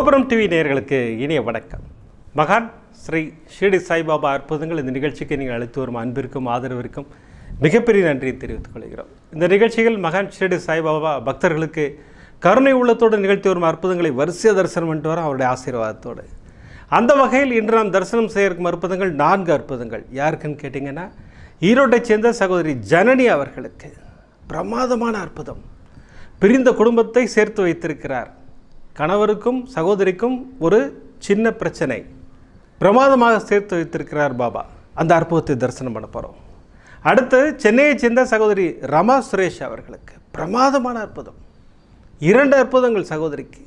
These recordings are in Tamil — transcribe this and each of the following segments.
கோபுரம் டிவி நேர்களுக்கு இனிய வணக்கம். மகான் ஸ்ரீ ஷிரடி சாய்பாபா அற்புதங்கள் இந்த நிகழ்ச்சிக்கு நீங்கள் அழைத்து வரும் அன்பிற்கும் ஆதரவிற்கும் மிகப்பெரிய நன்றியை தெரிவித்துக் கொள்கிறோம். இந்த நிகழ்ச்சிகள் மகான் ஷிரடி சாய்பாபா பக்தர்களுக்கு கருணை உள்ளத்தோடு நிகழ்த்தி வரும் அற்புதங்களை வரிசைய தரிசனம் என்று வரும் அவருடைய ஆசீர்வாதத்தோடு. அந்த வகையில் இன்று நாம் தரிசனம் செய்ய இருக்கும் அற்புதங்கள் நான்கு அற்புதங்கள். யாருக்குன்னு கேட்டிங்கன்னா ஈரோட்டைச் சேர்ந்த சகோதரி ஜனனி அவர்களுக்கு பிரமாதமான அற்புதம். பிரிந்த குடும்பத்தை சேர்த்து வைத்திருக்கிறார். கணவருக்கும் சகோதரிக்கும் ஒரு சின்ன பிரச்சனை. பிரமாதமாக சேர்த்து வைத்திருக்கிறார் பாபா. அந்த அற்புதத்தை தரிசனம் பண்ண போகிறோம் அடுத்து சென்னையைச் சேர்ந்த சகோதரி ரமா சுரேஷ் அவர்களுக்கு பிரமாதமான அற்புதம். இரண்டு அற்புதங்கள் சகோதரிக்கு.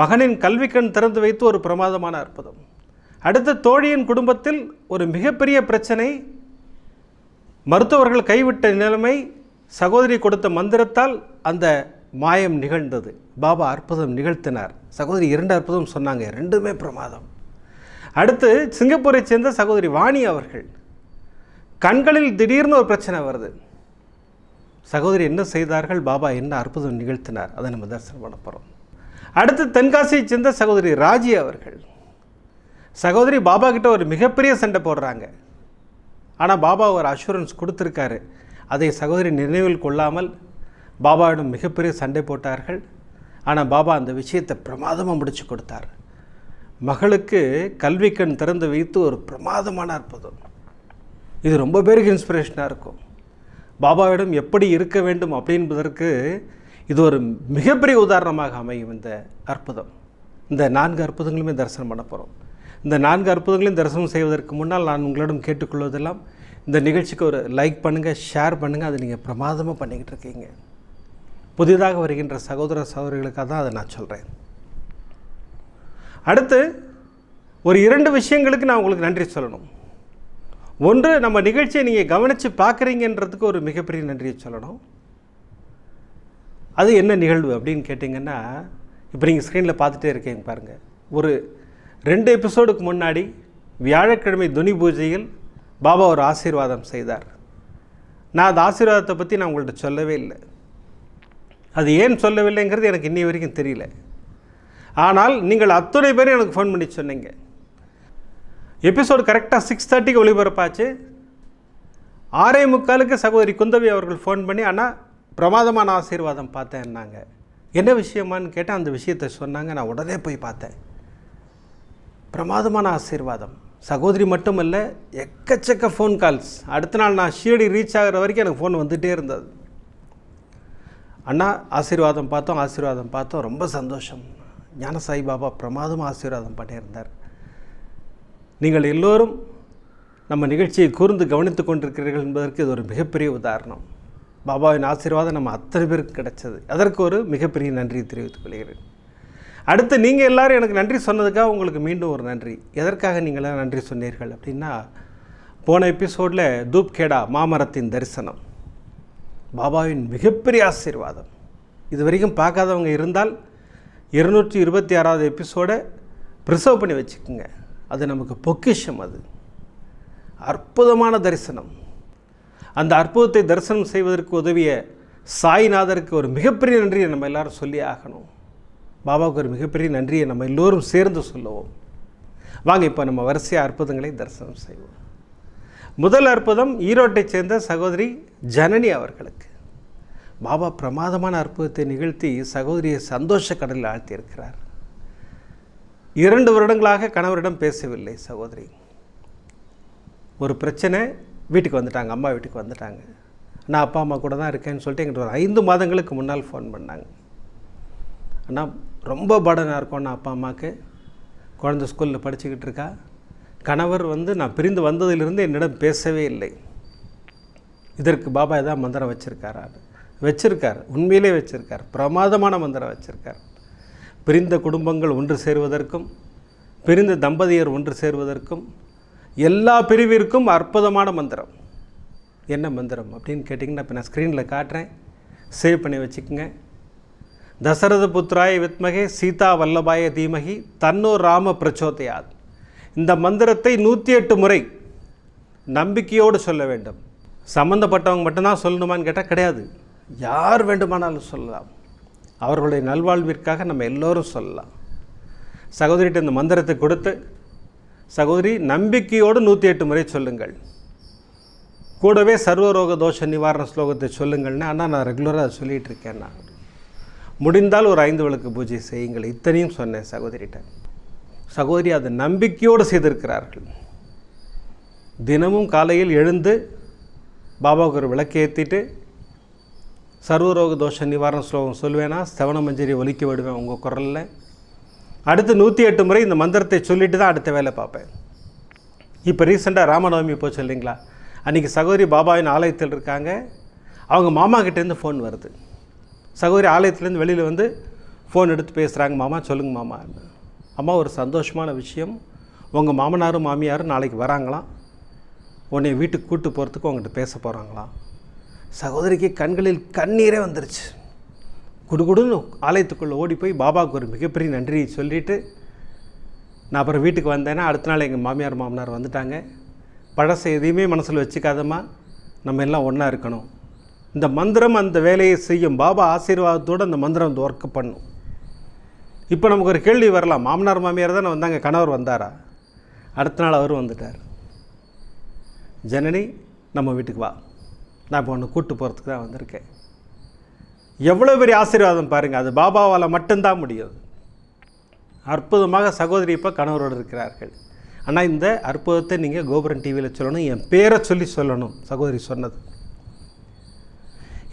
மகனின் கல்விக்கண் திறந்து வைத்து ஒரு பிரமாதமான அற்புதம். அடுத்து தோழியின் குடும்பத்தில் ஒரு மிகப்பெரிய பிரச்சனை. மருத்துவர்கள் கைவிட்ட நிலைமை சகோதரி கொடுத்த மந்திரத்தால் அந்த மாயம் நிகழ்ந்தது. பாபா அற்புதம் நிகழ்த்தினார். சகோதரி இரண்டு அற்புதம் சொன்னாங்க. ரெண்டுமே பிரமாதம். அடுத்து சிங்கப்பூரை சேர்ந்த சகோதரி வாணி அவர்கள். கண்களில் திடீர்னு ஒரு பிரச்சனை வருது. சகோதரி என்ன செய்தார்கள்? பாபா என்ன அற்புதம் நிகழ்த்தினார்? அதை நம்ம தரிசனம் பண்ண போகிறோம் அடுத்து தென்காசியை சேர்ந்த சகோதரி ராஜி அவர்கள். சகோதரி பாபா கிட்ட ஒரு மிகப்பெரிய சண்டை போடுறாங்க. ஆனால் பாபா ஒரு அஷூரன்ஸ் கொடுத்துருக்காரு. அதை சகோதரி நினைவில் கொள்ளாமல் பாபாவிடம் மிகப்பெரிய சண்டை போட்டார்கள். ஆனால் பாபா அந்த விஷயத்தை பிரமாதமாக முடிச்சு கொடுத்தார். மகளுக்கு கல்வி கண் திறந்து வைத்து ஒரு பிரமாதமான அற்புதம். இது ரொம்ப பேருக்கு இன்ஸ்பிரேஷனாக இருக்கும். பாபாவிடம் எப்படி இருக்க வேண்டும் அப்படின்பதற்கு இது ஒரு மிகப்பெரிய உதாரணமாக அமையும் இந்த அற்புதம். இந்த நான்கு அற்புதங்களுமே தரிசனம் பண்ண போகிறோம் இந்த நான்கு அற்புதங்களையும் தரிசனம் செய்வதற்கு முன்னால் நான் உங்களிடம் கேட்டுக்கொள்வதெல்லாம் இந்த நிகழ்ச்சிக்கு ஒரு லைக் பண்ணுங்கள் ஷேர் பண்ணுங்கள் அதை நீங்கள் பிரமாதமாக பண்ணிக்கிட்டு இருக்கீங்க. புதிதாக வருகின்ற சகோதர சகோதரிகளுக்காக தான் அதை நான் சொல்கிறேன் அடுத்து ஒரு இரண்டு விஷயங்களுக்கு நான் உங்களுக்கு நன்றி சொல்லணும். ஒன்று நம்ம நிகழ்ச்சியை நீங்கள் கவனித்து பார்க்குறீங்கன்றதுக்கு ஒரு மிகப்பெரிய நன்றியை சொல்லணும். அது என்ன நிகழ்வு அப்படின்னு கேட்டிங்கன்னா இப்போ நீங்கள் ஸ்க்ரீனில் பார்த்துட்டே இருக்கீங்க பாருங்கள் ஒரு ரெண்டு எபிசோடுக்கு முன்னாடி வியாழக்கிழமை துனி பூஜையில் பாபா ஒரு ஆசீர்வாதம் செய்தார். நான் அந்த ஆசீர்வாதத்தை பற்றி நான் உங்கள்கிட்ட சொல்லவே இல்லை. அது ஏன் சொல்லவில்லைங்கிறது எனக்கு இன்னி வரைக்கும் தெரியல. ஆனால் நீங்கள் அத்துணை பேரும் எனக்கு ஃபோன் பண்ணி சொன்னீங்க. எபிசோடு கரெக்டாக சிக்ஸ் தேர்ட்டிக்கு ஒளிபரப்பாச்சு. ஆறே முக்காலுக்கு சகோதரி குந்தவி அவர்கள் ஃபோன் பண்ணி ஆனால் பிரமாதமான ஆசீர்வாதம் பார்த்தேன்னாங்க. என்ன விஷயமான்னு கேட்டால் அந்த விஷயத்தை சொன்னாங்க. நான் உடனே போய் பார்த்தேன். பிரமாதமான ஆசீர்வாதம். சகோதரி மட்டுமல்ல எக்கச்சக்க ஃபோன் கால்ஸ் அடுத்த நாள் நான் ஷீரடி ரீச் ஆகிற வரைக்கும் எனக்கு ஃபோன் வந்துகிட்டே இருந்தது. அண்ணா ஆசீர்வாதம் பார்த்தோம் ஆசீர்வாதம் பார்த்தோம். ரொம்ப சந்தோஷம். ஞான சாய்பாபா பிரமாதம் ஆசீர்வாதம் பண்ணியிருந்தார். நீங்கள் எல்லோரும் நம்ம நிகழ்ச்சியை கூர்ந்து கவனித்து கொண்டிருக்கிறீர்கள் என்பதற்கு இது ஒரு மிகப்பெரிய உதாரணம். பாபாவின் ஆசீர்வாதம் நம்ம அத்தனை பேருக்கு கிடைச்சது. அதற்கு ஒரு மிகப்பெரிய நன்றியை தெரிவித்துக் கொள்கிறேன். அடுத்து நீங்கள் எல்லாரும் எனக்கு நன்றி சொன்னதுக்காக உங்களுக்கு மீண்டும் ஒரு நன்றி. எதற்காக நீங்களாம் நன்றி சொன்னீர்கள் அப்படின்னா போன எபிசோடில் தூப்கேடா மாமரத்தின் தரிசனம். பாபாவின் மிகப்பெரிய ஆசீர்வாதம். இது வரைக்கும் பார்க்காதவங்க இருந்தால் இருநூற்றி இருபத்தி ஆறாவது எபிசோடை ப்ரிசர்வ் பண்ணி வச்சுக்கோங்க. அது நமக்கு பொக்கிஷம் அது. அற்புதமான தரிசனம். அந்த அற்புதத்தை தரிசனம் செய்வதற்கு உதவிய சாய்நாதருக்கு ஒரு மிகப்பெரிய நன்றியை நம்ம எல்லாரும் சொல்லி ஆகணும். பாபாவுக்கு ஒரு மிகப்பெரிய நன்றியை நம்ம எல்லோரும் சேர்ந்து சொல்லுவோம். வாங்க இப்போ நம்ம வரிசையாக அற்புதங்களை தரிசனம் செய்வோம். முதல் அற்புதம் ஈரோட்டை சேர்ந்த சகோதரி ஜனனி அவர்களுக்கு. பாபா பிரமாதமான அற்புதத்தை நிகழ்த்தி சகோதரியை சந்தோஷ கடலில் ஆழ்த்தியிருக்கிறார். இரண்டு வருடங்களாக கணவரிடம் பேசவில்லை சகோதரி. ஒரு பிரச்சனை வீட்டுக்கு வந்துட்டாங்க அம்மா வீட்டுக்கு வந்துட்டாங்க. நான் அப்பா அம்மா கூட தான் இருக்கேன்னு சொல்லிட்டு எங்கிட்ட ஒரு ஐந்து மாதங்களுக்கு முன்னால் ஃபோன் பண்ணாங்க. ஆனால் ரொம்ப படனாக நான் அப்பா அம்மாவுக்கு குழந்தை ஸ்கூலில் படிச்சுக்கிட்டு இருக்கா. கணவர் வந்து நான் பிரிந்து வந்ததிலிருந்து என்னிடம் பேசவே இல்லை. இதற்கு பாபா எதாவது மந்திரம் வச்சுருக்காரா? வச்சுருக்கார் உண்மையிலே வச்சுருக்கார் பிரமாதமான மந்திரம் வச்சுருக்கார். பிரிந்த குடும்பங்கள் ஒன்று சேருவதற்கும் பிரிந்த தம்பதியர் ஒன்று சேருவதற்கும் எல்லா பிரிவிற்கும் அற்புதமான மந்திரம். என்ன மந்திரம் அப்படின்னு கேட்டிங்கன்னா இப்போ நான் ஸ்க்ரீனில் காட்டுறேன். சேவ் பண்ணி வச்சுக்கோங்க. தசரத புத்திராய வித்மகே சீதா வல்லபாய தீமகி தன்னோ ராம பிரச்சோதயாத். இந்த மந்திரத்தை நூற்றி எட்டு முறை நம்பிக்கையோடு சொல்ல வேண்டும். சம்மந்தப்பட்டவங்க மட்டும்தான் சொல்லணுமான்னு கேட்டால் கிடையாது. யார் வேண்டுமானாலும் சொல்லலாம். அவர்களுடைய நல்வாழ்விற்காக நம்ம எல்லோரும் சொல்லலாம். சகோதரிகிட்ட இந்த மந்திரத்தை கொடுத்து சகோதரி நம்பிக்கையோடு நூற்றி எட்டு முறை சொல்லுங்கள். கூடவே சர்வரோக தோஷ நிவாரண ஸ்லோகத்தை சொல்லுங்கள்னு அண்ணா நான் ரெகுலராக அதை சொல்லிகிட்டு இருக்கேன் நான். முடிந்தால் ஒரு ஐந்து விளக்கு பூஜை செய்யுங்கள். இத்தனையும் சொன்னேன் சகோதரிகிட்ட. சகோதரி அதை நம்பிக்கையோடு செய்திருக்கிறார்கள். தினமும் காலையில் எழுந்து பாபாவுக்கு ஒரு விளக்கேற்றிட்டு சர்வரோக தோஷ நிவாரண ஸ்லோகம் சொல்லுவேனா செவன மஞ்சரி ஒலிக்க விடுவேன் உங்கள் குரலில். அடுத்து நூற்றி எட்டு முறை இந்த மந்திரத்தை சொல்லிட்டு தான் அடுத்த வேலை பார்ப்பேன். இப்போ ரீசெண்டாக ராமநவமி போச்சு இல்லைங்களா அன்றைக்கி சகோதரி பாபாவின் ஆலயத்தில் இருக்காங்க. அவங்க மாமா கிட்டேருந்து ஃபோன் வருது. சகோதரி ஆலயத்துலேருந்து வெளியில் வந்து ஃபோன் எடுத்து பேசுகிறாங்க மாமா சொல்லுங்க மாமா. அம்மா ஒரு சந்தோஷமான விஷயம். உங்கள் மாமனாரும் மாமியாரும் நாளைக்கு வராங்களாம். உன்னை வீட்டுக்கு கூப்பிட்டு போகிறதுக்கு உங்கள்கிட்ட பேச போகிறாங்களாம் சகோதரிக்கு கண்களில் கண்ணீரே வந்துருச்சு. குடுகுடுன்னு ஆலயத்துக்குள்ளே ஓடி போய் பாபாவுக்கு ஒரு மிகப்பெரிய நன்றியை சொல்லிவிட்டு நான் அப்புறம் வீட்டுக்கு வந்தேன்னா அடுத்த நாள் எங்கள் மாமியார் மாமனார் வந்துட்டாங்க. பழசை எதையுமே மனசில் வச்சுக்காதம்மா. நம்ம எல்லாம் ஒன்றா இருக்கணும். இந்த மந்திரம் அந்த வேலையை செய்யும் பாபா ஆசீர்வாதத்தோடு அந்த மந்திரம் வந்து ஒர்க் பண்ணும். இப்போ நமக்கு ஒரு கேள்வி வரலாம். மாமனார் மாமியார் தானே வந்தாங்க கணவர் வந்தாரா? அடுத்த நாள் அவரும் வந்துட்டார். ஜனனி நம்ம வீட்டுக்கு வா. நான் இப்போ ஒன்று கூட்டு போகிறதுக்கு தான் வந்திருக்கேன். எவ்வளோ பெரிய ஆசீர்வாதம் பாருங்கள் அது பாபாவால் மட்டும்தான் முடியும். அற்புதமாக சகோதரி இப்போ கணவரோடு இருக்கிறார்கள். ஆனால் இந்த அற்புதத்தை நீங்கள் கோபுரம் டிவியில் சொல்லணும் என் பேரை சொல்லி சொல்லணும் சகோதரி சொன்னது.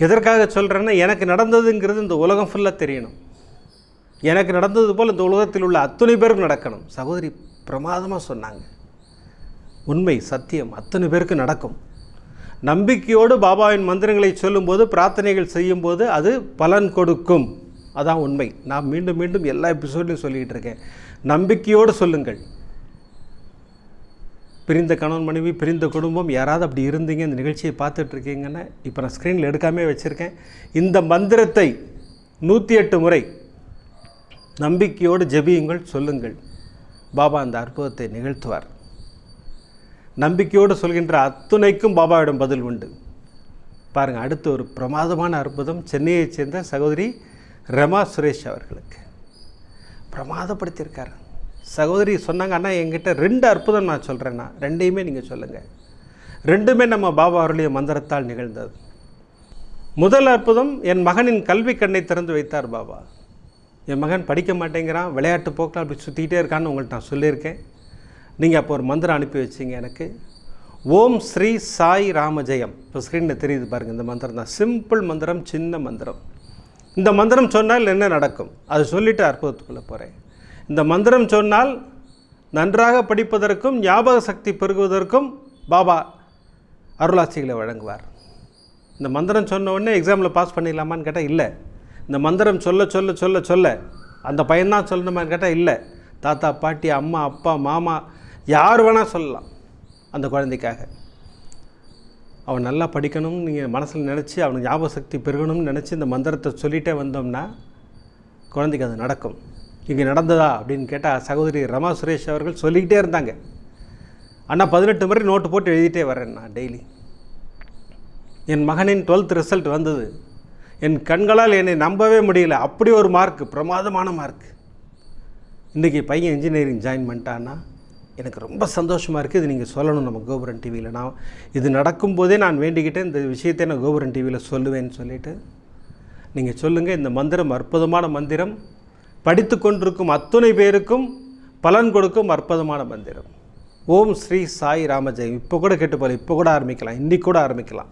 எதற்காக சொல்கிறேன்னா எனக்கு நடந்ததுங்கிறது இந்த உலகம் ஃபுல்லாக தெரியணும். எனக்கு நடந்தது போல் இந்த உலகத்தில் உள்ள அத்தனை பேருக்கு நடக்கணும். சகோதரி பிரமாதமாக சொன்னாங்க. உண்மை சத்தியம் அத்தனை பேருக்கு நடக்கும். நம்பிக்கையோடு பாபாவின் மந்திரங்களை சொல்லும்போது பிரார்த்தனைகள் செய்யும்போது அது பலன் கொடுக்கும். அதான் உண்மை. நான் மீண்டும் மீண்டும் எல்லா எபிசோட்லையும் சொல்லிக்கிட்டு இருக்கேன். நம்பிக்கையோடு சொல்லுங்கள். பிரிந்த கணவன் மனைவி பிரிந்த குடும்பம் யாராவது அப்படி இருந்தீங்க இந்த நிகழ்ச்சியை பார்த்துட்ருக்கீங்கன்னு இப்போ நான் ஸ்க்ரீனில் எடுக்காமே வச்சுருக்கேன். இந்த மந்திரத்தை நூற்றி எட்டு முறை நம்பிக்கையோடு ஜெபியுங்கள் சொல்லுங்கள். பாபா அந்த அற்புதத்தை நிகழ்த்துவார். நம்பிக்கையோடு சொல்கின்ற அத்துணைக்கும் பாபாவிடம் பதில் உண்டு. பாருங்கள் அடுத்து ஒரு பிரமாதமான அற்புதம். சென்னையைச் சேர்ந்த சகோதரி ரமா சுரேஷ் அவர்களுக்கு. பிரமாதப்படுத்தியிருக்கார். சகோதரி சொன்னாங்க அண்ணா என்கிட்ட ரெண்டு அற்புதம் நான் சொல்கிறேன்னா ரெண்டையுமே நீங்கள் சொல்லுங்கள் ரெண்டுமே நம்ம பாபா அவருடைய மந்திரத்தால் நிகழ்ந்தது. முதல் அற்புதம் என் மகனின் கல்வி கண்ணை திறந்து வைத்தார் பாபா. என் மகன் படிக்க மாட்டேங்கிறான் விளையாட்டு போக்கில் அப்படி சுற்றிக்கிட்டே இருக்கான்னு உங்கள்கிட்ட நான் சொல்லியிருக்கேன். நீங்கள் அப்போ ஒரு மந்திரம் அனுப்பி வச்சிங்க எனக்கு. ஓம் ஸ்ரீ சாய் ராமஜெயம் இப்போ ஸ்க்ரீனில் தெரியுது பாருங்கள் இந்த மந்திரம் தான். சிம்பிள் மந்திரம் சின்ன மந்திரம். இந்த மந்திரம் சொன்னால் என்ன நடக்கும்? அது சொல்லிவிட்டு அற்புதத்துக்குள்ளே போகிறேன் இந்த மந்திரம் சொன்னால் நன்றாக படிப்பதற்கும் ஞாபக சக்தி பெருகுவதற்கும் பாபா அருளாட்சிகளை வழங்குவார். இந்த மந்திரம் சொன்ன உடனே எக்ஸாமில் பாஸ் பண்ணிடலாமான்னு கேட்டால் இல்லை. இந்த மந்திரம் சொல்ல சொல்ல சொல்ல சொல்ல அந்த பையன்தான் சொல்லணுமான்னு கேட்டால் இல்லை. தாத்தா பாட்டி அம்மா அப்பா மாமா யார் வேணால் சொல்லலாம் அந்த குழந்தைக்காக. அவன் நல்லா படிக்கணும்னு நீங்கள் மனசில் நினச்சி அவனுக்கு ஞாபக சக்தி பெருகணும்னு நினச்சி இந்த மந்திரத்தை சொல்லிகிட்டே வந்தோம்னா குழந்தைக்கு அது நடக்கும். இங்கே நடந்ததா அப்படின்னு கேட்டால் சகோதரி ரமா சுரேஷ் அவர்கள் சொல்லிக்கிட்டே இருந்தாங்க. அண்ணா பதினெட்டு முறை நோட்டு போட்டு எழுதிட்டே வரேன் நான் டெய்லி. என் மகனின் டுவெல்த் ரிசல்ட் வந்தது. என் கண்களால் என்னை நம்பவே முடியல. அப்படி ஒரு மார்க் பிரமாதமான மார்க். இன்றைக்கி பையன் இன்ஜினியரிங் ஜாயின் பண்ணிட்டான்னா எனக்கு ரொம்ப சந்தோஷமாக இருக்குது இது நீங்கள் சொல்லணும் நம்ம கோபுரன் டிவியில் நான் இது நடக்கும்போதே நான் வேண்டிக்கிட்டேன். இந்த விஷயத்தை நான் கோபுரன் டிவியில் சொல்லுவேன்னு சொல்லிவிட்டு நீங்கள் சொல்லுங்கள் இந்த மந்திரம் அற்புதமான மந்திரம். படித்து கொண்டிருக்கும் அத்துணை பேருக்கும் பலன் கொடுக்கும் அற்புதமான மந்திரம். ஓம் ஸ்ரீ சாய் ராமஜெயம். இப்போ கூட கேட்டு போகல இப்போ கூட ஆரம்பிக்கலாம். இன்றைக்கி கூட ஆரம்பிக்கலாம்.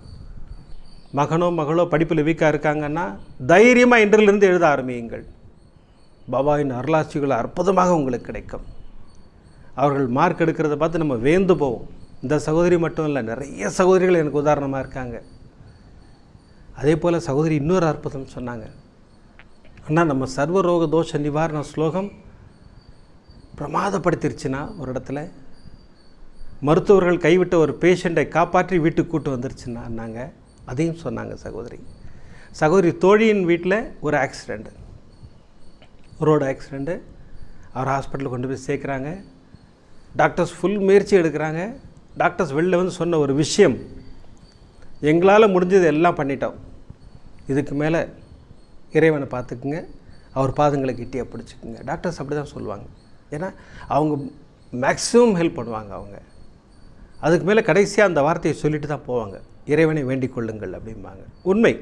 மகனோ மகளோ படிப்பில் வீக்காக இருக்காங்கன்னா தைரியமாக இன்றிலிருந்து எழுத ஆரம்பியுங்கள். பாபாவின் அருளாட்சிகள் அற்புதமாக உங்களுக்கு கிடைக்கும். அவர்கள் மார்க் எடுக்கிறத பார்த்து நம்ம வேந்து போவோம். இந்த சகோதரி மட்டும் இல்லை நிறைய சகோதரிகள் எனக்கு உதாரணமாக இருக்காங்க. அதே போல் சகோதரி இன்னொரு அற்புதம் சொன்னாங்க. அண்ணா நம்ம சர்வரோக தோஷ நிவாரண ஸ்லோகம் பிரமாதப்படுத்திருச்சுன்னா ஒரு இடத்துல மருத்துவர்கள் கைவிட்ட ஒரு பேஷண்ட்டை காப்பாற்றி வீட்டுக்கு கூட்டு வந்துருச்சுன்னாங்க அதையும் சொன்னாங்க சகோதரி. சகோதரி தோழியின் வீட்டில் ஒரு ஆக்சிடெண்ட்டு ரோடு ஆக்சிடெண்ட்டு அவர் ஹாஸ்பிட்டலுக்கு கொண்டு போய் சேர்க்குறாங்க. டாக்டர்ஸ் ஃபுல் முயற்சி எடுக்கிறாங்க. டாக்டர்ஸ் வெளில வந்து சொன்ன ஒரு விஷயம் எங்களால் முடிஞ்சது எல்லாம் பண்ணிட்டோம். இதுக்கு மேலே இறைவனை பார்த்துக்குங்க. அவர் பாதங்களை கிட்டியாக பிடிச்சிக்குங்க. டாக்டர்ஸ் அப்படி தான் சொல்லுவாங்க. ஏன்னா அவங்க மேக்ஸிமம் ஹெல்ப் பண்ணுவாங்க அவங்க. அதுக்கு மேலே கடைசியாக அந்த வார்த்தையை சொல்லிட்டு தான் போவாங்க. இறைவனை வேண்டிக் கொள்ளுங்கள் அப்படிம்பாங்க. உண்மை.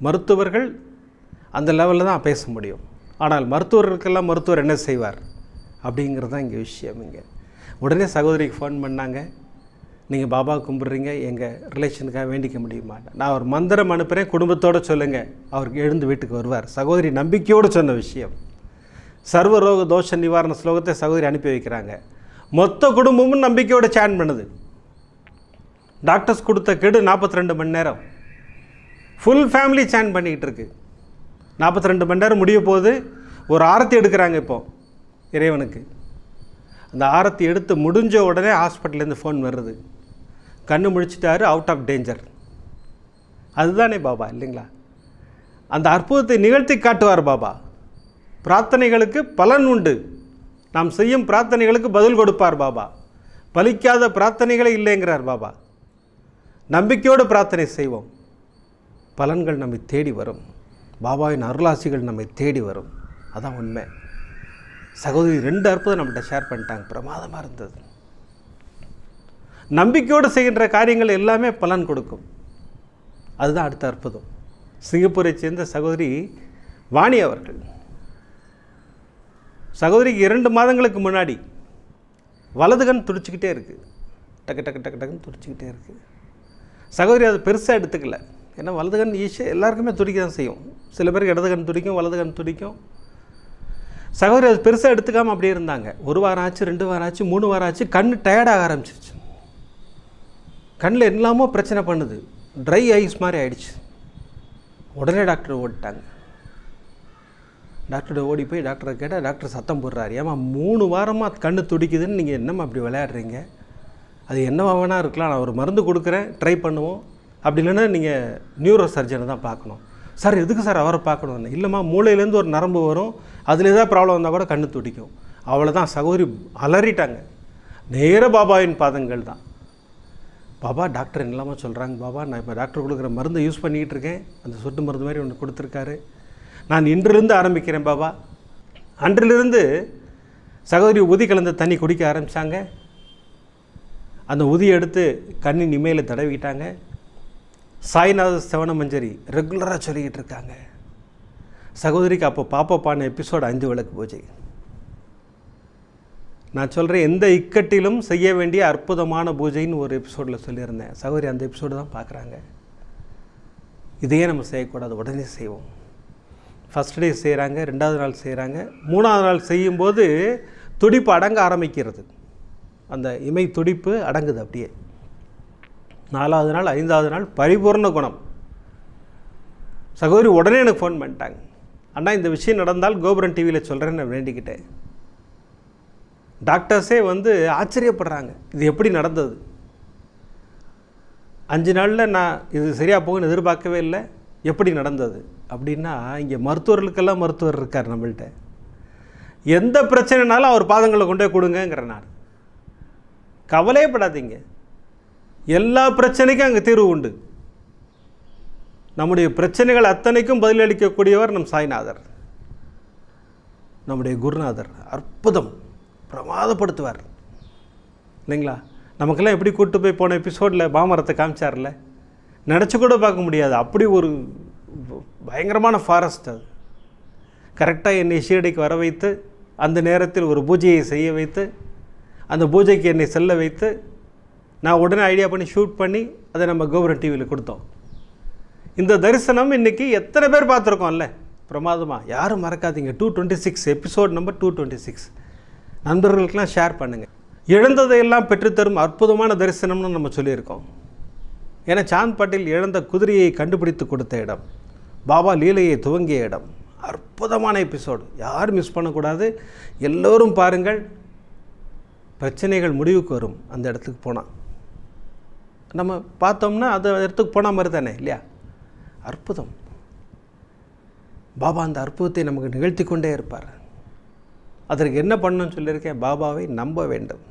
மருத்துவர்கள் அந்த லெவலில் தான் பேச முடியும். ஆனால் மருத்துவர்களுக்கெல்லாம் மருத்துவர் என்ன செய்வார்? அப்படிங்கிறது தான் இங்கே விஷயம் இங்கே. உடனே சகோதரிக்கு ஃபோன் பண்ணாங்க. நீங்கள் பாபா கும்பிட்றீங்க எங்கள் ரிலேஷனுக்காக வேண்டிக்க முடியுமா? நான் ஒரு மந்திரம் அனுப்புகிறேன் குடும்பத்தோடு சொல்லுங்கள் அவருக்கு எழுந்து வீட்டுக்கு வருவார். சகோதரி நம்பிக்கையோடு சொன்ன விஷயம். சர்வரோக தோஷ நிவாரண ஸ்லோகத்தை சகோதரி அனுப்பி வைக்கிறாங்க. மொத்த குடும்பமும் நம்பிக்கையோடு சேன் பண்ணுது. டாக்டர்ஸ் கொடுத்த கெடு நாற்பத்தி ரெண்டு மணி நேரம். ஃபுல் ஃபேமிலி சேன் பண்ணிக்கிட்டு இருக்கு. நாற்பத்தி ரெண்டு மணி நேரம் முடிய போது ஒரு ஆரத்தி எடுக்கிறாங்க இப்போது இறைவனுக்கு. அந்த ஆரத்தி எடுத்து முடிஞ்ச உடனே ஹாஸ்பிட்டல்லேருந்து ஃபோன் வருது. கண்ணு முழிச்சிட்டாரு அவுட் ஆஃப் டேஞ்சர் அதுதானே பாபா இல்லைங்களா? அந்த அற்புதத்தை நிகழ்த்தி காட்டுவார் பாபா. பிரார்த்தனைகளுக்கு பலன் உண்டு. நாம் செய்யும் பிரார்த்தனைகளுக்கு பதில் கொடுப்பார் பாபா. பலிக்காத பிரார்த்தனைகளே இல்லைங்கிறார் பாபா. நம்பிக்கையோடு பிரார்த்தனை செய்வோம். பலன்கள் நம்மை தேடி வரும். பாபாவின் அருளாசிகள் நம்மை தேடி வரும். அதான் உண்மை. சகோதரி ரெண்டு அற்புதம் நம்மகிட்ட ஷேர் பண்ணிட்டாங்க. பிரமாதமாக இருந்தது. நம்பிக்கையோடு செய்கின்ற காரியங்கள் எல்லாமே பலன் கொடுக்கும். அதுதான் அடுத்த அற்புதம். சிங்கப்பூரை சேர்ந்த சகோதரி வாணி அவர்கள். சகோதரிக்கு இரண்டு மாதங்களுக்கு முன்னாடி வலது கண் துடிச்சிக்கிட்டே இருக்குது டக்கு டக்கு டக்கு டக்குன்னு துடிச்சிக்கிட்டே இருக்குது சகோதரி அது பெருசாக எடுத்துக்கல. ஏன்னா வலது கண் ஈஸியாக எல்லாருக்குமே துடிக்க தான் செய்யும். சில பேருக்கு இடது கண் துடிக்கும் வலது கண் துடிக்கும். சகோதரி அது பெருசாக எடுத்துக்காமல் அப்படியே இருந்தாங்க. ஒரு வாரம் ஆச்சு ரெண்டு வாரம் ஆச்சு மூணு வாரம் ஆச்சு கண் டயர்டாக ஆரம்பிச்சிருச்சு. கண்ணில் எல்லாமோ பிரச்சனை பண்ணுது. ட்ரை ஐஸ் மாதிரி ஆயிடுச்சு. உடனே டாக்டர் ஓடிட்டாங்க. டாக்டர்கிட்ட ஓடி போய் டாக்டரை கேட்டால் டாக்டர் சத்தம் போடுறாரு. ஏமா மூணு வாரமாக கண் துடிக்குதுன்னு நீங்கள் என்னம்மா அப்படி விளையாடுறீங்க? அது என்னவா வேணா இருக்கலாம். நான் ஒரு மருந்து கொடுக்குறேன் ட்ரை பண்ணுவோம். அப்படி இல்லைன்னா நீங்கள் நியூரோ சர்ஜனை தான் பார்க்கணும். சார் எதுக்கு சார் அவரை பார்க்கணும்னு? இல்லைம்மா மூளையிலேருந்து ஒரு நரம்பு வரும். அதில் ஏதாவது ப்ராப்ளம் வந்தால் கூட கண்ணு துடிக்கும். அவ்வளோதான் சகோதரி அலறிட்டாங்க. நேர பாபாவின் பாதங்கள் தான். பாபா டாக்டர் இல்லாமல் சொல்கிறாங்க பாபா. நான் இப்போ டாக்டர் கொடுக்குற மருந்தை யூஸ் பண்ணிக்கிட்டு இருக்கேன். அந்த சொட்டு மருந்து மாதிரி ஒன்று கொடுத்துருக்காரு. நான் இன்றிலிருந்து ஆரம்பிக்கிறேன் பாபா. அன்றிலிருந்து சகோதரி உதி கலந்த தண்ணி குடிக்க ஆரம்பித்தாங்க அந்த உதி எடுத்து கண்ணின் இமையில் தடவிட்டாங்க சாய்நாத செவனமஞ்சரி ரெகுலராக சொல்லிக்கிட்டு இருக்காங்க சகோதரிக்கு அப்போ பாப்பாப்பான எபிசோடு அஞ்சு விளக்கு பூஜை. நான் சொல்கிறேன் எந்த இக்கட்டிலும் செய்ய வேண்டிய அற்புதமான பூஜைன்னு ஒரு எபிசோடில் சொல்லியிருந்தேன். சகோதரி அந்த எபிசோடு தான் பார்க்குறாங்க. இதையே நம்ம செய்யக்கூடாது உடனே செய்வோம். ஃபஸ்ட் டே செய்கிறாங்க ரெண்டாவது நாள் செய்கிறாங்க மூணாவது நாள் செய்யும்போது துடிப்பு அடங்க ஆரம்பிக்கிறது. அந்த இமை துடிப்பு அடங்குது அப்படியே. நாலாவது நாள் ஐந்தாவது நாள் பரிபூர்ண குணம். சகோதரி உடனே எனக்கு ஃபோன் பண்ணிட்டாங்க. அண்ணா இந்த விஷயம் நடந்தால் கோபுரம் டிவியில் சொல்கிறேன்னு நான் வேண்டிக்கிட்டேன். டாக்டர்ஸே வந்து ஆச்சரியப்படுறாங்க. இது எப்படி நடந்தது? அஞ்சு நாளில் நான் இது சரியாக போகும்னு எதிர்பார்க்கவே இல்லை. எப்படி நடந்தது? அப்படின்னா இங்கே மருத்துவர்களுக்கெல்லாம் மருத்துவர் இருக்கார் நம்மள்கிட்ட எந்த பிரச்சனைனாலும் அவர் பாதங்களை கொண்டு போய் கொடுங்கங்கிற நான் கவலையப்படாதீங்க எல்லா பிரச்சனைக்கும் அங்கே தீர்வு உண்டு. நம்முடைய பிரச்சனைகள் அத்தனைக்கும் பதிலளிக்கக்கூடியவர் நம் சாய்நாதர். நம்முடைய குருநாதர் அற்புதம் பிரமாதப்படுத்துவார். இல்லைங்களா? நமக்கெல்லாம் எப்படி கூட்டு போய் போன எபிசோடில் பாமரத்தை காமிச்சார்ல? நினச்சி கூட பார்க்க முடியாது. அப்படி ஒரு பயங்கரமான ஃபாரஸ்ட் அது. கரெக்டாக என்னை ஷீரடிக்கு வர வைத்து அந்த நேரத்தில் ஒரு பூஜையை செய்ய வைத்து அந்த பூஜைக்கு என்னை செல்ல வைத்து நான் உடனே ஐடியா பண்ணி ஷூட் பண்ணி அதை நம்ம கோபுரம் டிவியில் கொடுத்தோம். இந்த தரிசனம் இன்றைக்கி எத்தனை பேர் பார்த்துருக்கோம்ல? பிரமாதமாக யாரும் மறக்காதீங்க. Two twenty six episode number two twenty six நண்பர்களுக்கெல்லாம் share பண்ணுங்கள் இழந்ததையெல்லாம் பெற்றுத்தரும் அற்புதமான தரிசனம்னு நம்ம சொல்லியிருக்கோம். ஏன்னா சாந்த் பாட்டில் இழந்த குதிரையை கண்டுபிடித்து கொடுத்த இடம் பாபா லீலையை துவங்கிய இடம். அற்புதமான எபிசோடு யாரும் மிஸ் பண்ணக்கூடாது? எல்லோரும் பாருங்கள். பிரச்சனைகள் முடிவுக்கு வரும். அந்த இடத்துக்கு போனால் நம்ம பார்த்தோம்னா அதை இடத்துக்கு போன மாதிரி தானே இல்லையா? அற்புதம். பாபா அந்த அற்புதத்தை நமக்கு நிகழ்த்தி கொண்டே இருப்பார். அதற்கு என்ன பண்ணணும்னு சொல்லியிருக்கேன்? பாபாவை நம்ப வேண்டும்.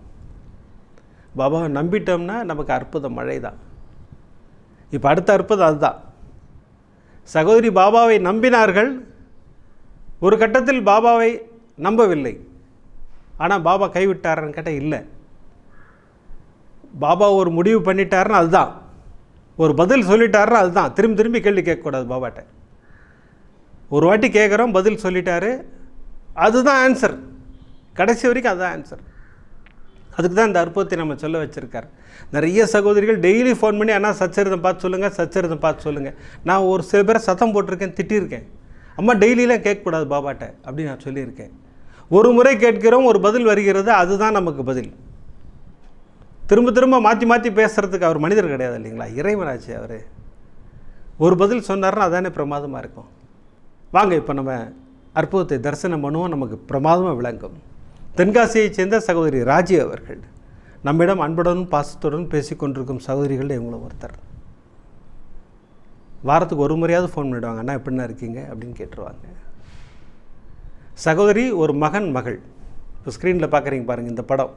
பாபாவை நம்பிட்டோம்னா நமக்கு அற்புத மழை தான் இப்போ அடுத்த அற்புதம் அதுதான். சகோதரி பாபாவை நம்பினார்கள் ஒரு கட்டத்தில் பாபாவை நம்பவில்லை. ஆனால் பாபா கைவிட்டாருன்னு கேட்டால் இல்லை. பாபா ஒரு முடிவு பண்ணிட்டாருன்னு அதுதான். ஒரு பதில் சொல்லிட்டாருன்னா அதுதான். திரும்பி திரும்பி கேள்வி கேட்கக்கூடாது பாபாட்ட. ஒரு வாட்டி கேட்குறோம் பதில் சொல்லிட்டாரு. அதுதான் ஆன்சர் கடைசி வரைக்கும் அதுதான் ஆன்சர் அதுக்கு தான் இந்த அற்புதத்தை நம்ம சொல்ல வச்சுருக்கார். நிறைய சகோதரிகள் டெய்லி ஃபோன் பண்ணி அண்ணா சச்சரிதம் பார்த்து சொல்லுங்கள் சச்சரிதம் பார்த்து சொல்லுங்கள் நான் ஒரு சில பேரை சத்தம் போட்டிருக்கேன் திட்டியிருக்கேன் அம்மா டெய்லியெலாம் கேட்கக்கூடாது பாபாட்ட அப்படின்னு நான் சொல்லியிருக்கேன். ஒரு முறை கேட்கிறோம் ஒரு பதில் வருகிறது அதுதான் நமக்கு பதில். திரும்ப திரும்ப மாற்றி மாற்றி பேசுகிறதுக்கு அவர் மனிதர் கிடையாது இல்லைங்களா? இறைவனாச்சு அவர். ஒரு பதில் சொன்னார்னா அதானே பிரமாதமாக இருக்கும். வாங்க இப்போ நம்ம அற்புதத்தை தரிசனம் பண்ணுவோம். நமக்கு பிரமாதமாக விளங்கும். தென்காசியைச் சேர்ந்த சகோதரி ராஜி அவர்கள் நம்மிடம் அன்புடனும் பாசத்துடன் பேசிக்கொண்டிருக்கும் சகோதரிகள் இவங்களும் ஒருத்தர். வாரத்துக்கு ஒரு முறையாவது ஃபோன் பண்ணிடுவாங்க. அண்ணா எப்படிண்ணா இருக்கீங்க? அப்படின்னு கேட்டுருவாங்க. சகோதரி ஒரு மகன் மகள். இப்போ ஸ்க்ரீனில் பார்க்குறீங்க பாருங்கள் இந்த படம்.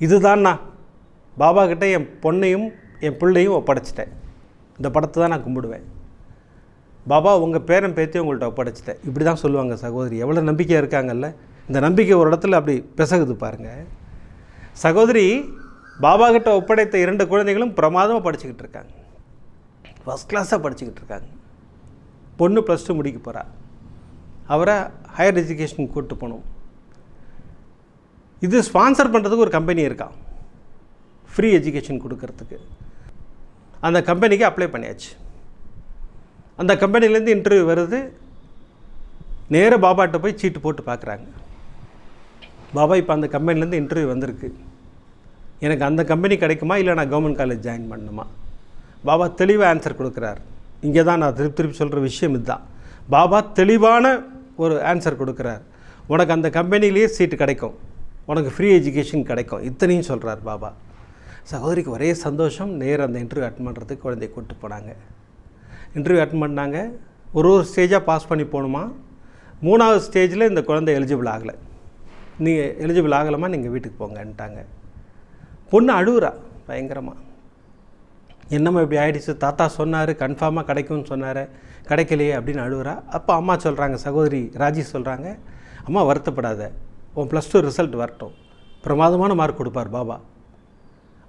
இதுதான்ண்ணா பாபா கிட்டே என் பொண்ணையும் என் பிள்ளையும் ஒப்படைச்சிட்டேன். இந்த படத்தை தான் நான் கும்பிடுவேன். பாபா உங்கள் பேரன் பேத்தி உங்கள்கிட்ட ஒப்படைச்சிட்டேன். இப்படி தான் சொல்லுவாங்க சகோதரி. எவ்வளோ நம்பிக்கையாக இருக்காங்கல்ல? இந்த நம்பிக்கை ஒரு இடத்துல அப்படி பிசகுது பாருங்கள் சகோதரி பாபா கிட்ட ஒப்படைத்த இரண்டு குழந்தைகளும் பிரமாதமாக படிச்சுக்கிட்டு இருக்காங்க. ஃபஸ்ட் கிளாஸாக படிச்சுக்கிட்டு இருக்காங்க. பொண்ணு ப்ளஸ் டூ முடிக்க போகிறா அவரை ஹையர் எஜுகேஷன் கூப்பிட்டு போகணும். இது ஸ்பான்சர் பண்ணுறதுக்கு ஒரு கம்பெனி இருக்கான் ஃப்ரீ எஜுகேஷன் கொடுக்கறதுக்கு. அந்த கம்பெனிக்கு அப்ளை பண்ணியாச்சு. அந்த கம்பெனிலேருந்து இன்டர்வியூ வருது. நேராக பாபாட்ட போய் சீட்டு போட்டு பார்க்குறாங்க பாபா இப்போ அந்த கம்பெனிலேருந்து இன்டர்வியூ வந்திருக்கு. எனக்கு அந்த கம்பெனி கிடைக்குமா? இல்லை நான் கவர்மெண்ட் காலேஜ் ஜாயின் பண்ணணுமா? பாபா தெளிவாக ஆன்சர் கொடுக்குறார். இங்கே தான் நான் திருப்பி திருப்பி சொல்கிற விஷயம் இதுதான். பாபா தெளிவான ஒரு ஆன்சர் கொடுக்குறார். உனக்கு அந்த கம்பெனிலேயே சீட்டு கிடைக்கும். உனக்கு ஃப்ரீ எஜுகேஷன் கிடைக்கும். இத்தனையும் சொல்கிறார் பாபா. சகோதரிக்கு ஒரே சந்தோஷம் நேர் அந்த இன்டர்வியூ அட்டன் பண்ணுறதுக்கு குழந்தைய கூப்பிட்டு போனாங்க. இன்டர்வியூ அட்டன் பண்ணாங்க. ஒரு ஒரு ஸ்டேஜாக பாஸ் பண்ணி போகணுமா? மூணாவது ஸ்டேஜில் இந்த குழந்தை எலிஜிபிள் ஆகலை. நீங்கள் எலிஜிபிள் ஆகலாமா நீங்கள் வீட்டுக்கு போங்கன்ட்டாங்க. பொண்ணு அழுகுறா பயங்கரமாக என்னம்மா இப்படி ஆகிடுச்சு தாத்தா சொன்னார் கன்ஃபார்மாக கிடைக்கும்னு சொன்னார். கிடைக்கலையே அப்படின்னு அழுகுறா அப்போ அம்மா சொல்கிறாங்க சகோதரி ராஜி சொல்கிறாங்க அம்மா வருத்தப்படாத. உன் ப்ளஸ் டூ ரிசல்ட் வரட்டும். பிரமாதமான மார்க் கொடுப்பார் பாபா.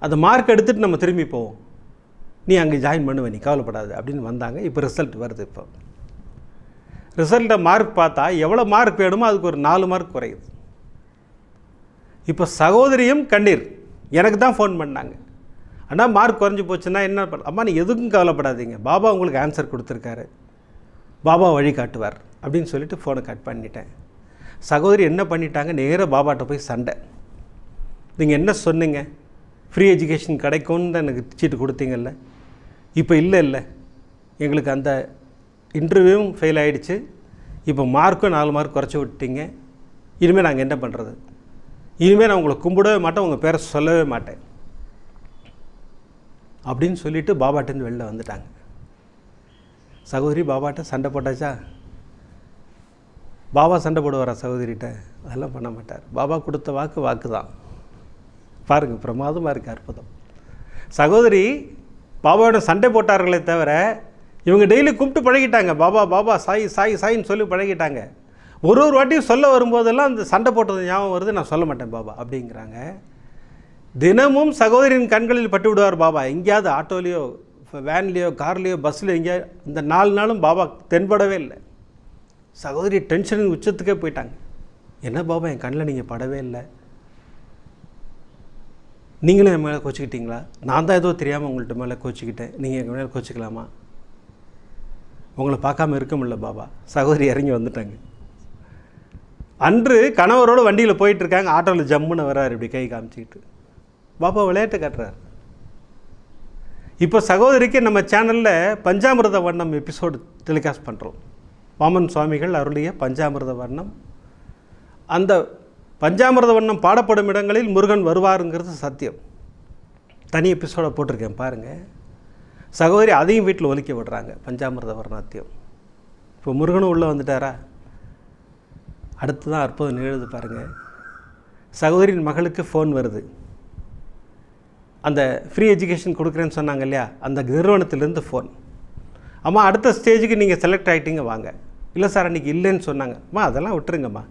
அந்த மார்க் எடுத்துகிட்டு நம்ம திரும்பி போவோம். நீ அங்கே ஜாயின் பண்ணுவ நீ கவலைப்படாது அப்படின்னு வந்தாங்க. இப்போ ரிசல்ட் வருது இப்போ. ரிசல்ட்டை மார்க் பார்த்தா எவ்வளோ மார்க் வேணுமோ அதுக்கு ஒரு நாலு மார்க் குறையுது. இப்போ சகோதரியும் கண்ணீர். எனக்கு தான் ஃபோன் பண்ணாங்க. ஆனால் மார்க் குறைஞ்சி போச்சுன்னா என்ன பண்ண அம்மா நீ எதுக்கும் கவலைப்படாதீங்க. பாபா உங்களுக்கு ஆன்சர் கொடுத்துருக்காரு. பாபா வழி காட்டுவார் அப்படின்னு சொல்லிட்டு ஃபோனை கட் பண்ணிட்டேன். சகோதரி என்ன பண்ணிட்டாங்க? நேராக பாபாட்ட போய் சண்டை. நீங்கள் என்ன சொன்னீங்க? ஃப்ரீ எஜுகேஷன் கிடைக்கும்னு தான் எனக்கு சீட்டு கொடுத்தீங்கல்ல? இப்போ இல்லை இல்லை. எங்களுக்கு அந்த இன்டர்வியூவும் ஃபெயில் ஆகிடுச்சு இப்போ மார்க்கும் நாலு மார்க் குறைச்சி விட்டீங்க இனிமேல் நாங்கள் என்ன பண்ணுறது இனிமேல் நான் உங்களை கும்பிடவே மாட்டேன் உங்கள் பேரை சொல்லவே மாட்டேன். அப்படின்னு சொல்லிவிட்டு பாபாட்டேருந்து வெளில வந்துட்டாங்க. சகோதரி பாபாட்ட சண்டை போட்டாச்சா? பாபா சண்டை போடுவாரா சகோதரிகிட்ட அதெல்லாம் பண்ண மாட்டார். பாபா கொடுத்த வாக்கு வாக்கு தான் பாருங்கள் பிரமாதமாக இருக்குது அற்புதம். சகோதரி பாபாவோட சண்டை போட்டார்களே தவிர இவங்க டெய்லி கூப்பிட்டு பழகிட்டாங்க. பாபா பாபா சாய் சாய் சாயின்னு சொல்லி பழகிட்டாங்க. ஒரு ஒரு வாட்டியும் சொல்ல வரும்போதெல்லாம் அந்த சண்டை போட்டது ஞாபகம் வருது நான் சொல்ல மாட்டேன் பாபா அப்படிங்கிறாங்க. தினமும் சகோதரியின் கண்களில் பட்டு விடுவார் பாபா. எங்கேயாவது ஆட்டோலேயோ வேன்லேயோ கார்லேயோ பஸ்ஸில் எங்கேயாவது இந்த நாலு நாளும் பாபா தென்படவே இல்லை. சகோதரி டென்ஷனின் உச்சத்துக்கே போயிட்டாங்க. என்ன பாபா என் கண்ணில் நீங்கள் படவே இல்லை? நீங்களும் என் மேலே கோச்சிக்கிட்டீங்களா? நான் தான் ஏதோ தெரியாமல் உங்கள்கிட்ட மேலே கோச்சிக்கிட்டேன். நீங்கள் எங்கள் மேலே கோச்சிக்கலாமா? உங்களை பார்க்காம இருக்க முடியல பாபா. சகோதரி இறங்கி வந்துட்டாங்க. அன்று கணவரோடு வண்டியில் போயிட்டுருக்காங்க. ஆட்டோவில் ஜம்முன்னு வராரு இப்படி கை காமிச்சிக்கிட்டு. பாபா விளையாட்டு காட்டுறார். இப்போ சகோதரிக்கு நம்ம சேனலில் பஞ்சாமிரத வண்ணம் எபிசோடு டெலிகாஸ்ட் பண்ணுறோம் வாமன் சுவாமிகள் அருளிய பஞ்சாமிரத வண்ணம் அந்த பஞ்சாமிரத வண்ணம் பாடப்படும் இடங்களில் முருகன் வருவாருங்கிறது சத்தியம். தனி எபிசோடை போட்டிருக்கேன் பாருங்கள் சகோதரி அதையும் வீட்டில் ஒலிக்க விடுறாங்க பஞ்சாமிரத வர்ணாத்தியம். இப்போ முருகனும் உள்ளே வந்துட்டாரா? அடுத்து தான் அற்புதம் நிகழுது பாருங்கள் சகோதரியின் மகளுக்கு ஃபோன் வருது. அந்த ஃப்ரீ எஜுகேஷன் கொடுக்குறேன்னு சொன்னாங்க இல்லையா? அந்த நிறுவனத்திலேருந்து ஃபோன் அம்மா அடுத்த ஸ்டேஜுக்கு நீங்கள் செலக்ட் ஆகிட்டீங்க வாங்க. இல்லை சார் அன்றைக்கி இல்லைன்னு சொன்னாங்க. அம்மா அதெல்லாம் விட்டுருங்கம்மா.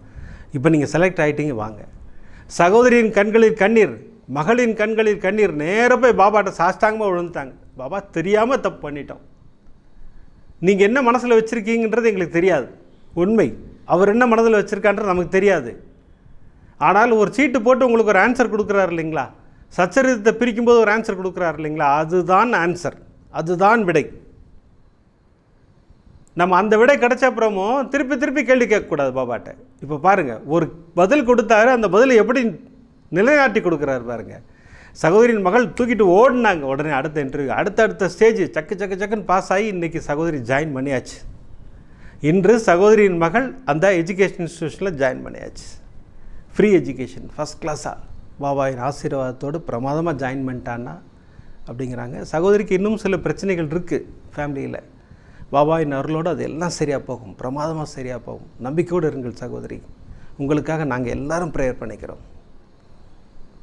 இப்போ நீங்கள் செலக்ட் ஆகிட்டீங்க வாங்க. சகோதரியின் கண்களில் கண்ணீர் மகளின் கண்களில் கண்ணீர் நேராக போய் பாபாட்ட சாஷ்டாங்கமாக விழுந்துட்டாங்க. பாபா தெரியாமல் தப்பு பண்ணிட்டோம். நீங்கள் என்ன மனசில் வச்சுருக்கீங்கன்றது எங்களுக்கு தெரியாது. உண்மை. அவர் என்ன மனதில் வச்சுருக்கான்றது நமக்கு தெரியாது. ஆனால் ஒரு சீட்டு போட்டு உங்களுக்கு ஒரு ஆன்சர் கொடுக்குறாரு இல்லைங்களா? சச்சரித்தத்தை பிரிக்கும்போது ஒரு ஆன்சர் கொடுக்குறாரு இல்லைங்களா? அதுதான் ஆன்சர் அதுதான் விடை. நம்ம அந்த விடை கிடைச்ச அப்புறமும் திருப்பி திருப்பி கேள்வி கேட்கக்கூடாது பாபாட்ட. இப்போ பாருங்கள் ஒரு பதில் கொடுத்தாரு அந்த பதிலை எப்படி நிலைநாட்டி கொடுக்குறாரு பாருங்கள் சகோதரியின் மகள் தூக்கிட்டு ஓடினாங்க உடனே அடுத்த இன்டர்வியூ அடுத்தடுத்த ஸ்டேஜ் சக்கு சக்கு சக்குன்னு பாஸ் ஆகி இன்றைக்கி சகோதரி ஜாயின் பண்ணியாச்சு. இன்று சகோதரியின் மகள் அந்த எஜுகேஷன் இன்ஸ்டியூஷனில் ஜாயின் பண்ணியாச்சு. ஃப்ரீ எஜுகேஷன் ஃபஸ்ட் கிளாஸாக பாபாயின் ஆசீர்வாதத்தோடு பிரமாதமாக ஜாயின் பண்ணிட்டான்னா அப்படிங்கிறாங்க. சகோதரிக்கு இன்னும் சில பிரச்சனைகள் இருக்குது ஃபேமிலியில் பாபாவின் அருளோடு அது எல்லாம் சரியாக போகும் பிரமாதமாக சரியாக போகும். நம்பிக்கையோடு இருங்கள் சகோதரி. உங்களுக்காக நாங்கள் எல்லாரும் ப்ரேயர் பண்ணிக்கிறோம்.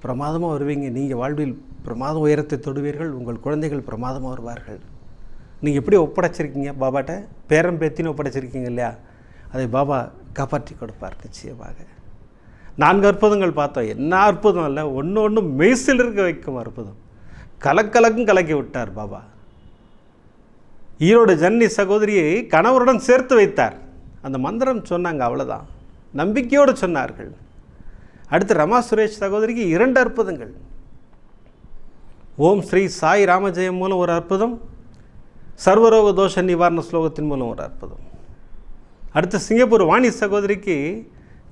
பிரமாதமாக வருவீங்க. நீங்கள் வாழ்வில் பிரமாதம் உயரத்தை தொடுவீர்கள். உங்கள் குழந்தைகள் பிரமாதமாக வருவார்கள். நீங்கள் எப்படி ஒப்படைச்சிருக்கீங்க? பாபாட்ட பேரம் பேத்தின்னு ஒப்படைச்சிருக்கீங்க இல்லையா? அதை பாபா காப்பாற்றி கொடுப்பார் நிச்சயமாக. நான்கு அற்புதங்கள் பார்த்தோம். என்ன அற்புதம் இல்லை ஒன்று ஒன்று மெய்சில் இருக்க வைக்கும் அற்புதம். கலக்கலக்கும் கலக்கி விட்டார் பாபா. ஈரோடு ஜன்னி சகோதரியை கணவருடன் சேர்த்து வைத்தார். அந்த மந்திரம் சொன்னாங்க அவ்வளோதான் நம்பிக்கையோடு சொன்னார்கள். அடுத்து ரமா சுரேஷ் சகோதரிக்கு இரண்டு அற்புதங்கள். ஓம் ஸ்ரீ சாய் ராமஜெயம் மூலம் ஒரு அற்புதம் சர்வரோக தோஷ நிவாரண ஸ்லோகத்தின் மூலம் ஒரு அற்புதம். அடுத்து சிங்கப்பூர் வாணி சகோதரிக்கு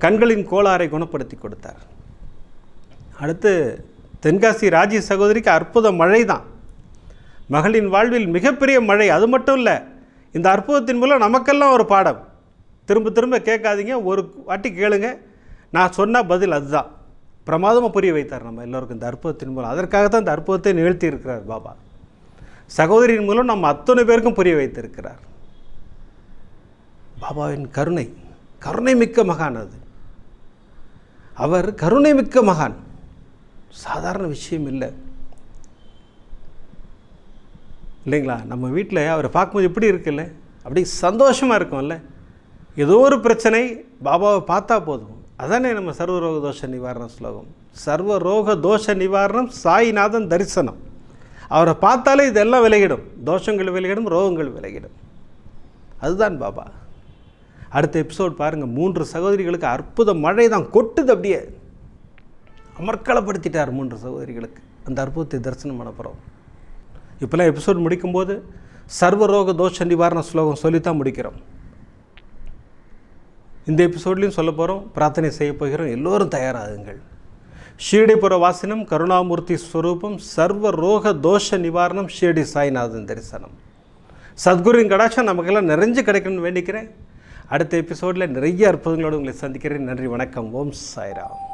கண்களின் கோளாறை குணப்படுத்தி கொடுத்தார். அடுத்து தென்காசி ராஜி சகோதரிக்கு அற்புத மழை தான் மகளின் வாழ்வில் மிகப்பெரிய மழை அது மட்டும் இல்லை இந்த அற்புதத்தின் மூலம் நமக்கெல்லாம் ஒரு பாடம். திரும்ப திரும்ப கேட்காதீங்க ஒரு வாட்டி கேளுங்க. நான் சொன்ன பதில் அதுதான். பிரமாதமாக புரிய வைத்தார் நம்ம எல்லோருக்கும் இந்த அற்புதத்தின் மூலம். அதற்காக தான் இந்த அற்புதத்தை நிகழ்த்தி இருக்கிறார் பாபா. சகோதரியின் மூலம் நம்ம அத்தனை பேருக்கும் புரிய வைத்திருக்கிறார். பாபாவின் கருணை கருணை மிக்க மகான் அது. அவர் கருணை மிக்க மகான். சாதாரண விஷயம் இல்லை. இல்லைங்களா? நம்ம வீட்டில் அவரை பார்க்கும்போது எப்படி இருக்குல்ல? அப்படி சந்தோஷமாக இருக்கும்ல. ஏதோ ஒரு பிரச்சனை பாபாவை பார்த்தா போதும். அதானே நம்ம சர்வரோக தோஷ நிவாரண ஸ்லோகம். சர்வரோக தோஷ நிவாரணம் சாய்நாதன் தரிசனம். அவரை பார்த்தாலே இதெல்லாம் விலகிடும். தோஷங்கள் விலகிடும் ரோகங்கள் விலகிடும். அதுதான் பாபா. அடுத்த எபிசோட் பாருங்கள் மூன்று சகோதரிகளுக்கு அற்புத மழை தான் கொட்டுது அப்படியே. அமர்க்களப்படுத்திட்டார் மூன்று சகோதரிகளுக்கு. அந்த அற்புதத்தை தரிசனம் பண்ண போகிறோம் இப்போல்லாம் எபிசோட் முடிக்கும்போது சர்வரோக தோஷ நிவாரண ஸ்லோகம் சொல்லித்தான் முடிக்கிறோம். இந்த எபிசோட்லையும் சொல்ல போகிறோம் பிரார்த்தனை செய்ய போகிறோம். எல்லோரும் தயாராகுங்கள். ஷீரடிபுர வாசனம் கருணாமூர்த்தி ஸ்வரூபம் சர்வ ரோக தோஷ நிவாரணம் ஷீரடி சாய்நாதன் தரிசனம். சத்குருவின் கடாட்சம் நமக்கெல்லாம் நிறைஞ்சு கிடைக்கணும்னு வேண்டிக்கிறேன். அடுத்த எபிசோடில் நிறைய அற்புதங்களோடு உங்களை சந்திக்கிறேன். நன்றி வணக்கம். ஓம் சாய்ராம்.